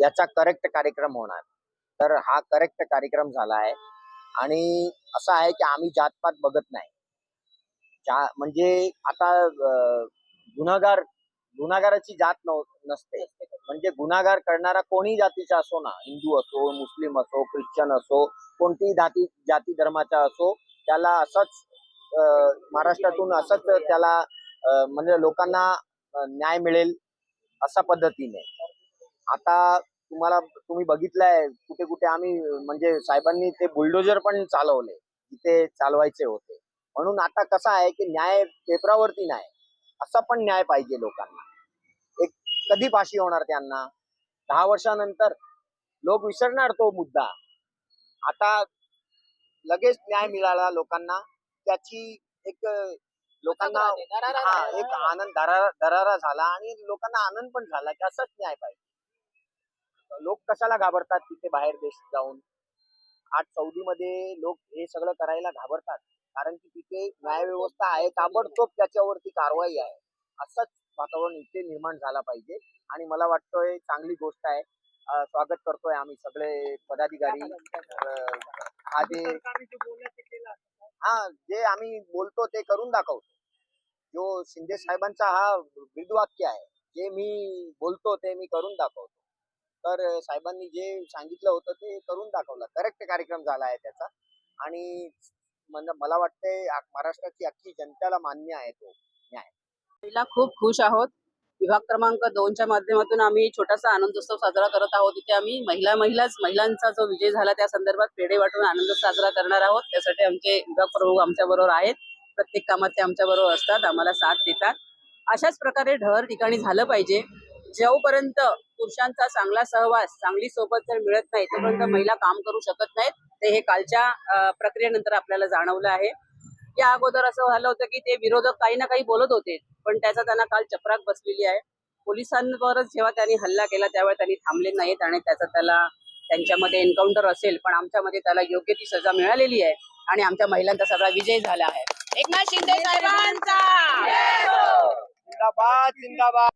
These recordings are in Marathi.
याचा करेक्ट कार्यक्रम होणार. तर हा करेक्ट कार्यक्रम झाला आहे. आणि असं आहे की आम्ही जातपात बघत नाही. म्हणजे आता गुन्हागार गुन्हागाराची जात नसते. म्हणजे गुन्हागार करणारा कोणी जातीचा असो ना हिंदू असो मुस्लिम असो ख्रिश्चन असो कोणतीही जाती जाती धर्माचा असो त्याला असंच महाराष्ट्रातून असंच त्याला म्हणजे लोकांना न्याय मिळेल अशा पद्धतीने. आता तुम्हाला तुम्ही बघितलंय कुठे कुठे आम्ही म्हणजे साहेबांनी ते बुलडोजर पण चालवले जिथे चालवायचे होते. म्हणून आता कसं आहे की न्याय पेपरावरती नाही असा पण न्याय पाहिजे लोकांना. एक कधी फाशी होणार त्यांना? दहा वर्षानंतर लोक विसरणार तो मुद्दा. आता लगेच न्याय मिळाला लोकांना त्याची एक लोकांना हा एक आनंद दरारा झाला आणि लोकांना आनंद पण झाला की असंच न्याय पाहिजे. लोक कशाला घाबरतात तिथे बाहेर देश जाऊन? आज सौदीमध्ये लोक हे सगळं करायला घाबरतात. कारण की तिथे न्याय व्यवस्था आहे ताबडतोब त्याच्यावरती कारवाई आहे. असंच वातावरण इथे निर्माण झाला पाहिजे. आणि मला वाटतंय चांगली गोष्ट आहे. स्वागत करतोय आम्ही सगळे पदाधिकारी. हा हा जे आम्ही बोलतो ते करून दाखवतो. जो शिंदे साहेबांचा हा ब्रीदवाक्य आहे. जे मी बोलतो ते मी करून दाखवतो. तर साहेबांनी जे सांगितलं होतं ते करून दाखवलं. करेक्ट कार्यक्रम झाला आहे त्याचा. आणि मला वाटतंय महाराष्ट्राची अख्खी जनतेला मान्य आहे तो न्याय. खूप खुश आहोत. विभाग क्रमांक दोनच्या माध्यमातून आम्ही छोटासा आनंदोत्सव साजरा करत आहोत. इथे आम्ही महिला महिलाच महिलांचा जो विजय झाला त्या संदर्भात पेढे वाटून आनंद साजरा करणार आहोत. त्यासाठी आमचे विभाग प्रमुख आमच्या बरोबर आहेत. प्रत्येक कामात ते आमच्या बरोबर असतात. आम्हाला साथ देतात. अशाच प्रकारे ढर ठिकाणी झालं पाहिजे. जेव्हापर्यंत पुरुषांचा चांगला सहवास चांगली सोबत जर मिळत नाही तोपर्यंत महिला काम करू शकत नाहीत. ते हे कालच्या प्रक्रियेनंतर आपल्याला जाणवलं आहे. या अगोदर असं झालं होतं की ते विरोधक काही ना काही बोलत होते पण त्याचा त्यांना काल चपराक बसलेली आहे. पोलिसांवरच जेव्हा त्यांनी हल्ला केला त्यावेळी त्यांनी थांबले नाहीत आणि त्याचा त्याला त्यांच्यामध्ये एन्काउंटर असेल पण आमच्यामध्ये त्याला योग्य ती सजा मिळालेली आहे आणि आमच्या महिलांचा सगळा विजय झाला आहे. एकनाथ शिंदे साहेबांचा! जिंदाबाद जिंदाबाद!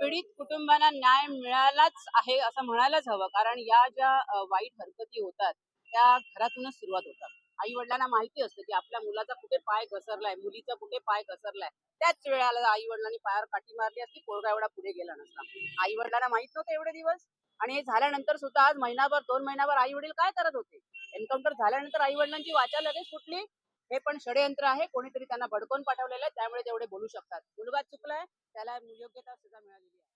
पीडित कुटुंबांना न्याय मिळालाच आहे असं म्हणायलाच हवं. कारण या ज्या वाईट हरकती होतात त्या घरातूनच सुरुवात होतात. आई वडिलांना माहिती असतं की आपल्या मुलाचा कुठे पाय घसरलाय मुलीचा कुठे पाय घसरलाय. त्याच वेळेला आई वडिलांनी पायावर काठी मारली असती पोरगा एवढा पुढे गेला नसता. आई वडिलांना माहीत नव्हतं एवढे दिवस. आणि हे झाल्यानंतर सुद्धा आज महिनाभर दोन महिनाभर आई वडील काय करत होते? एन्काउंटर झाल्यानंतर आई वडिलांची वाचा लगेच सुटली हे पण षडयंत्र आहे. कोणीतरी त्यांना भडकवून पाठवलेलं आहे. त्यामुळे तेवढे बोलू शकतात. मुलगा चुकलाय. त्याला योग्य सुद्धा सजा मिळालेली आहे.